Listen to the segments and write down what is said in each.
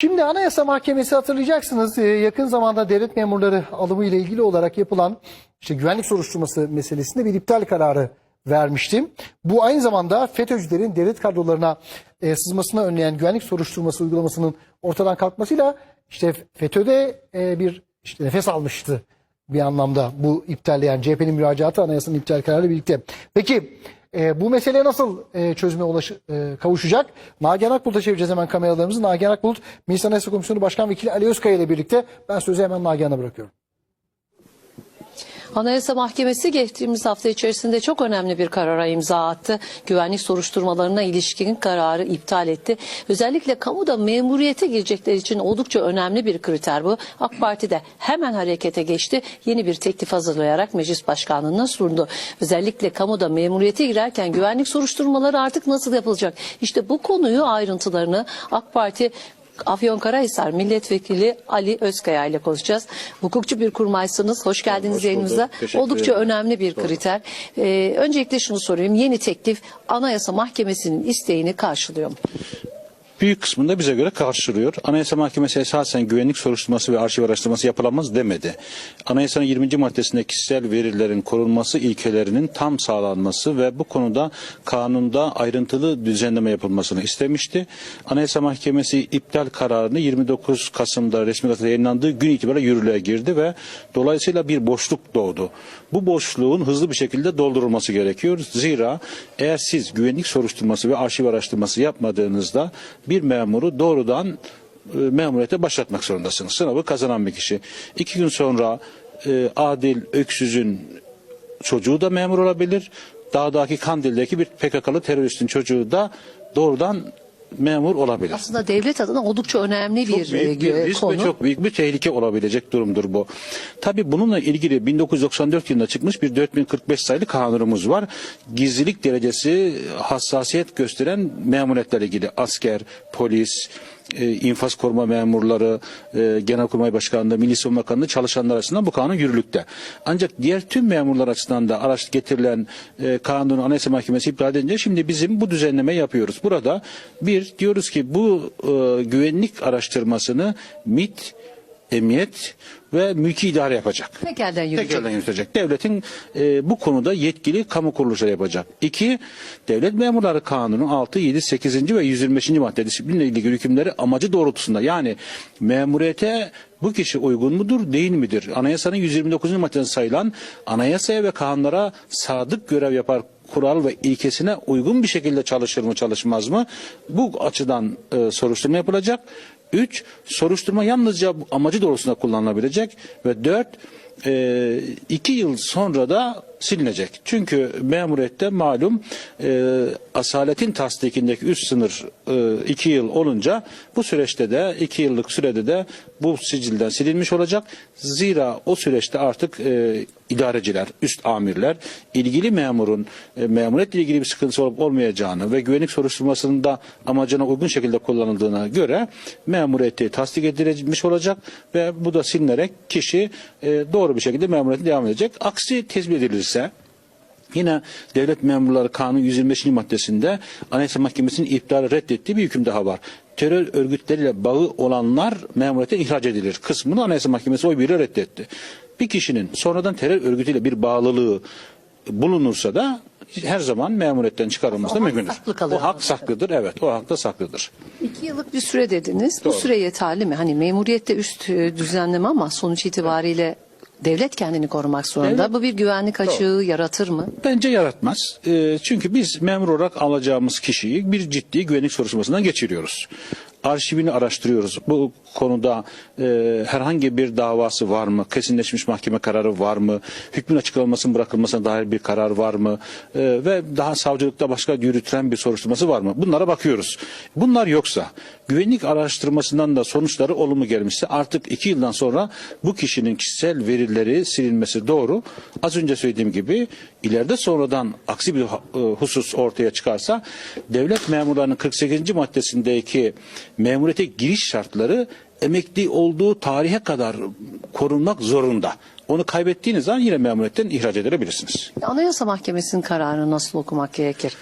Şimdi Anayasa Mahkemesi hatırlayacaksınız e, yakın zamanda devlet memurları alımı ile ilgili olarak yapılan işte güvenlik soruşturması meselesinde bir iptal kararı vermişti. Bu aynı zamanda FETÖ'cülerin devlet kadrolarına e, sızmasını önleyen güvenlik soruşturması uygulamasının ortadan kalkmasıyla işte FETÖ'de e, bir işte nefes almıştı bir anlamda bu iptalle yani CHP'nin müracaatı anayasanın iptal kararıyla birlikte. Peki e, bu mesele nasıl e, çözüme ulaş, e, kavuşacak? Nagihan Akbulut'a çevireceğiz hemen kameralarımızı. Nagihan Akbulut, Meclis Anayasa Komisyonu Başkan Vekili Ali Özkaya ile birlikte ben sözü hemen Nagihan'a bırakıyorum. Anayasa Mahkemesi geçtiğimiz hafta içerisinde çok önemli bir karara imza attı. Güvenlik soruşturmalarına ilişkin kararı iptal etti. Özellikle kamuda memuriyete girecekler için oldukça önemli bir kriter bu. AK Parti de hemen harekete geçti. Yeni bir teklif hazırlayarak meclis başkanlığına sundu. Özellikle kamuda memuriyete girerken güvenlik soruşturmaları artık nasıl yapılacak? İşte bu konuyu ayrıntılarını AK Parti Afyonkarahisar Milletvekili Ali Özkaya ile konuşacağız. Hukukçu bir kurmaysınız. Hoş geldiniz Hoş yayınımıza. Oldukça ederim. önemli bir kriter. Ee, öncelikle şunu sorayım. Yeni teklif Anayasa Mahkemesi'nin isteğini karşılıyor mu? Büyük kısmında bize göre karşılıyor. Anayasa Mahkemesi esasen güvenlik soruşturması ve arşiv araştırması yapılamaz demedi. Anayasanın 20. maddesinde kişisel verilerin korunması ilkelerinin tam sağlanması ve bu konuda kanunda ayrıntılı düzenleme yapılmasını istemişti. Anayasa Mahkemesi iptal kararını 29 Kasım'da resmi gazetede yayınlandığı gün itibariyle yürürlüğe girdi ve dolayısıyla bir boşluk doğdu. Bu boşluğun hızlı bir şekilde doldurulması gerekiyor. Zira eğer siz güvenlik soruşturması ve arşiv araştırması yapmadığınızda bir memuru doğrudan e, memuriyete başlatmak zorundasınız. Sınavı kazanan bir kişi. İki gün sonra e, Adil Öksüz'ün çocuğu da memur olabilir. Dağdaki Kandil'deki bir PKK'lı teröristin çocuğu da doğrudan memur olabilir. Aslında devlet adına oldukça önemli bir, Çok büyük bir e, risk konu. ve çok büyük bir tehlike olabilecek durumdur bu. Tabii bununla ilgili 1994 yılında çıkmış bir 4045 sayılı kanunumuz var. Gizlilik derecesi hassasiyet gösteren memuriyetlerle ilgili asker, polis, e, infaz koruma memurları, e, Genelkurmay Başkanlığı, Milli Savunma Bakanlığı çalışanlar açısından bu kanun yürürlükte. Ancak diğer tüm memurlar açısından da araç getirilen e, kanunu Anayasa Mahkemesi iptal edince şimdi bizim bu düzenleme yapıyoruz. Burada bir diyoruz ki bu e, güvenlik araştırmasını MIT, Emniyet ve mülki idare yapacak. Tek elden yürüyecek. Tek elden yürütecek. Devletin e, bu konuda yetkili kamu kuruluşları yapacak. İki, Devlet Memurları Kanunu 6, 7, 8. ve 125. madde disiplinle ilgili hükümleri amacı doğrultusunda yani memuriyete bu kişi uygun mudur değil midir? Anayasanın 129. maddesinde sayılan anayasaya ve kanunlara sadık görev yapar kural ve ilkesine uygun bir şekilde çalışır mı çalışmaz mı? Bu açıdan e, soruşturma yapılacak. Üç, soruşturma yalnızca amacı doğrultusunda kullanılabilecek. Ve dört, e, iki yıl sonra da silinecek. Çünkü memuriyette malum e, asaletin tasdikindeki üst sınır e, iki yıl olunca bu süreçte de iki yıllık sürede de bu sicilden silinmiş olacak. Zira o süreçte artık e, idareciler, üst amirler ilgili memurun e, memuriyetle ilgili bir sıkıntısı olup olmayacağını ve güvenlik soruşturmasının da amacına uygun şekilde kullanıldığına göre memuriyeti tasdik edilmiş olacak ve bu da silinerek kişi e, doğru bir şekilde memuriyetine devam edecek. Aksi tespit edilirse Yine Devlet Memurları Kanunu 125. maddesinde Anayasa Mahkemesi'nin iptali reddettiği bir hüküm daha var. Terör örgütleriyle bağı olanlar memuriyete ihraç edilir. Kısmını Anayasa Mahkemesi oy birliğiyle reddetti. Bir kişinin sonradan terör örgütüyle bir bağlılığı bulunursa da her zaman memuriyetten çıkarılması da mümkündür. O hak saklıdır. Evet, o hak da saklıdır. İki yıllık bir süre dediniz. Bu Doğru. süre yeterli mi? Hani memuriyette üst e, düzenleme ama sonuç itibariyle devlet kendini korumak zorunda. Devlet- Bu bir güvenlik açığı yaratır mı? Bence yaratmaz. Ee, çünkü biz memur olarak alacağımız kişiyi bir ciddi güvenlik soruşturmasından geçiriyoruz. Arşivini araştırıyoruz. Bu konuda e, herhangi bir davası var mı? Kesinleşmiş mahkeme kararı var mı? Hükmün açıklanmasının bırakılmasına dair bir karar var mı? E, ve daha savcılıkta başka yürütülen bir soruşturması var mı? Bunlara bakıyoruz. Bunlar yoksa güvenlik araştırmasından da sonuçları olumlu gelmişse artık iki yıldan sonra bu kişinin kişisel verileri silinmesi doğru. Az önce söylediğim gibi ileride sonradan aksi bir e, husus ortaya çıkarsa devlet memurlarının 48. maddesindeki memuriyete giriş şartları emekli olduğu tarihe kadar korunmak zorunda. Onu kaybettiğiniz zaman yine memuriyetten ihraç edilebilirsiniz. Anayasa Mahkemesi'nin kararını nasıl okumak gerekir?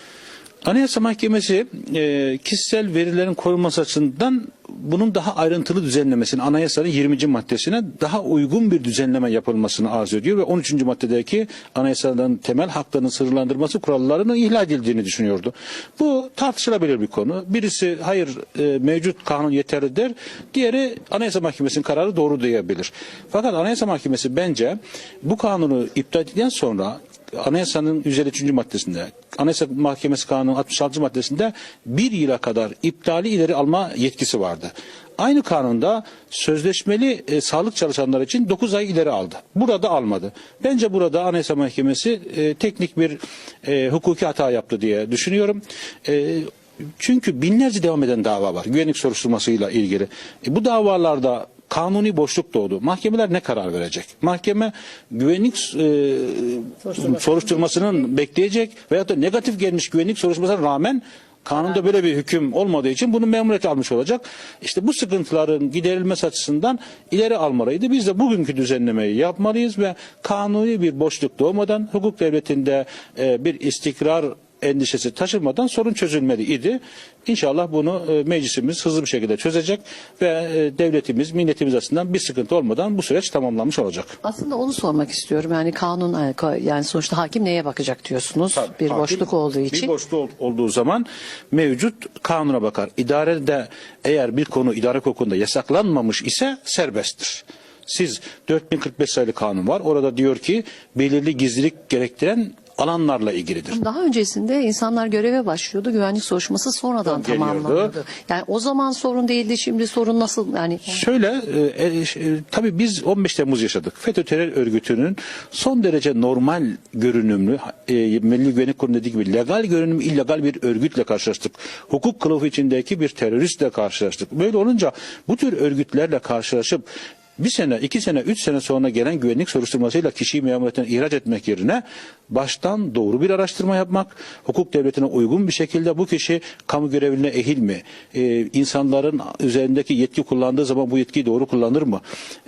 Anayasa Mahkemesi e, kişisel verilerin korunması açısından bunun daha ayrıntılı düzenlemesini anayasanın 20. maddesine daha uygun bir düzenleme yapılmasını arzu ediyor ve 13. maddedeki anayasanın temel haklarının sınırlandırması kurallarının ihlal edildiğini düşünüyordu. Bu tartışılabilir bir konu. Birisi hayır e, mevcut kanun yeterli der, diğeri Anayasa Mahkemesi'nin kararı doğru diyebilir. Fakat Anayasa Mahkemesi bence bu kanunu iptal ettikten sonra Anayasanın 153. maddesinde, Anayasa Mahkemesi Kanunu 66. maddesinde bir yıla kadar iptali ileri alma yetkisi vardı. Aynı kanunda sözleşmeli e, sağlık çalışanları için 9 ay ileri aldı. Burada almadı. Bence burada Anayasa Mahkemesi e, teknik bir e, hukuki hata yaptı diye düşünüyorum. E, çünkü binlerce devam eden dava var güvenlik soruşturmasıyla ilgili. E, bu davalarda kanuni boşluk doğdu. Mahkemeler ne karar verecek? Mahkeme güvenlik e, soruşturmasının bekleyecek veyahut da negatif gelmiş güvenlik soruşturmasına rağmen kanunda böyle bir hüküm olmadığı için bunu memuriyete almış olacak. İşte bu sıkıntıların giderilmesi açısından ileri almalıydı. Biz de bugünkü düzenlemeyi yapmalıyız ve kanuni bir boşluk doğmadan hukuk devletinde e, bir istikrar endişesi taşırmadan sorun çözülmeli idi. İnşallah bunu e, meclisimiz hızlı bir şekilde çözecek ve e, devletimiz, milletimiz açısından bir sıkıntı olmadan bu süreç tamamlanmış olacak. Aslında onu sormak istiyorum. Yani kanun yani sonuçta hakim neye bakacak diyorsunuz? bir Hakim, boşluk olduğu için. Bir boşluk ol- olduğu zaman mevcut kanuna bakar. İdarede eğer bir konu idare hukukunda yasaklanmamış ise serbesttir. Siz 4045 sayılı kanun var. Orada diyor ki belirli gizlilik gerektiren alanlarla ilgilidir. Daha öncesinde insanlar göreve başlıyordu. Güvenlik soruşturması sonradan Geliyordu. tamamlanıyordu. Yani o zaman sorun değildi. Şimdi sorun nasıl? Yani Şöyle e, e, e, tabii biz 15 Temmuz yaşadık. FETÖ terör örgütünün son derece normal görünümlü e, Milli Güvenlik Kurulu dediği gibi legal görünümlü illegal bir örgütle karşılaştık. Hukuk kılıfı içindeki bir teröristle karşılaştık. Böyle olunca bu tür örgütlerle karşılaşıp bir sene, iki sene, üç sene sonra gelen güvenlik soruşturmasıyla kişiyi memuriyetten ihraç etmek yerine baştan doğru bir araştırma yapmak, hukuk devletine uygun bir şekilde bu kişi kamu görevine ehil mi? Ee, insanların üzerindeki yetki kullandığı zaman bu yetkiyi doğru kullanır mı?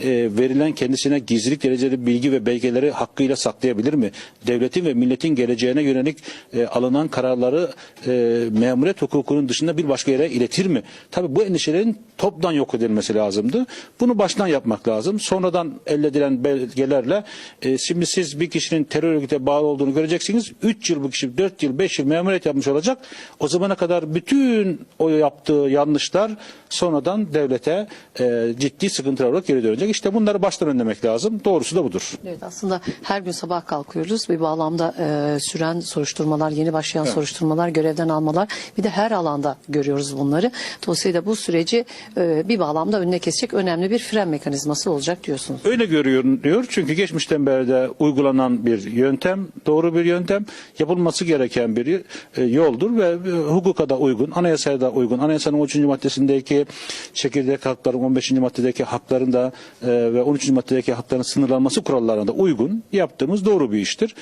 Ee, verilen kendisine gizlilik dereceli bilgi ve belgeleri hakkıyla saklayabilir mi? Devletin ve milletin geleceğine yönelik e, alınan kararları e, memuriyet hukukunun dışında bir başka yere iletir mi? Tabii bu endişelerin toptan yok edilmesi lazımdı. Bunu baştan yapmak lazım. Sonradan elde edilen belgelerle e, şimdi siz bir kişinin terör örgüte bağlı olduğunu göreceksiniz. 3 yıl bu kişi 4 yıl 5 yıl memuriyet yapmış olacak. O zamana kadar bütün o yaptığı yanlışlar sonradan devlete e, ciddi sıkıntılar olarak geri dönecek. İşte bunları baştan önlemek lazım. Doğrusu da budur. Evet aslında her gün sabah kalkıyoruz. Bir bağlamda e, süren soruşturmalar, yeni başlayan soruşturmalar, görevden almalar bir de her alanda görüyoruz bunları. Dolayısıyla bu süreci e, bir bağlamda önüne kesecek önemli bir fren mekanizması olacak diyorsunuz. Öyle görüyor çünkü geçmişten beri de uygulanan bir yöntem, doğru bir yöntem, yapılması gereken bir e, yoldur ve e, hukuka da uygun, anayasaya da uygun. Anayasanın 13. maddesindeki çekirdek hakların, 15. maddedeki hakların da e, ve 13. maddedeki hakların sınırlanması kurallarına da uygun yaptığımız doğru bir iştir.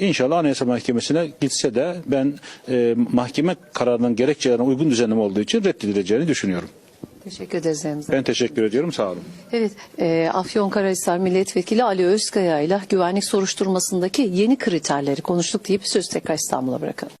İnşallah Anayasa Mahkemesi'ne gitse de ben mahkeme kararının gerekçelerine uygun düzenleme olduğu için reddedileceğini düşünüyorum. Teşekkür ederiz Remzi. Ben teşekkür ediyorum. Sağ olun. Evet, e, Afyonkarahisar Milletvekili Ali Özkaya ile güvenlik soruşturmasındaki yeni kriterleri konuştuk deyip söz tekrar İstanbul'a bırakalım.